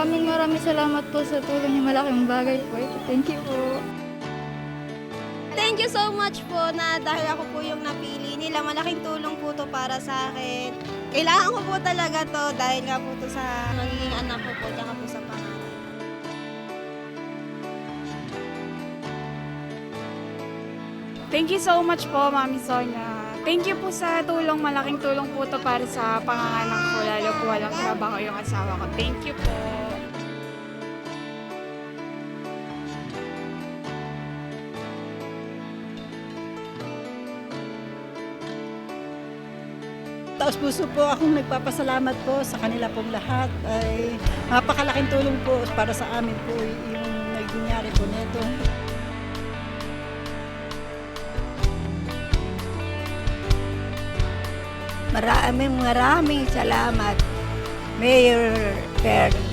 Maraming maraming salamat po sa tulong niyo. Malaking bagay po ito. Thank you po. Thank you so much po na dahil ako po yung napili nila. Malaking tulong po to para sa akin. Kailangan ko po talaga to dahil nga po to sa magiging anak ko po, tsaka po sa pangalan. Thank you so much po, Mami Sonia. Thank you po sa tulong. Malaking tulong po to para sa panganganak ko. Lalo po walang trabaho yung asawa ko. Thank you po. Taos puso po akong nagpapasalamat po sa kanila pong lahat. Ay napakalaking tulong po para sa amin po yung nangyari po nito. Maraming maraming salamat, Mayor Per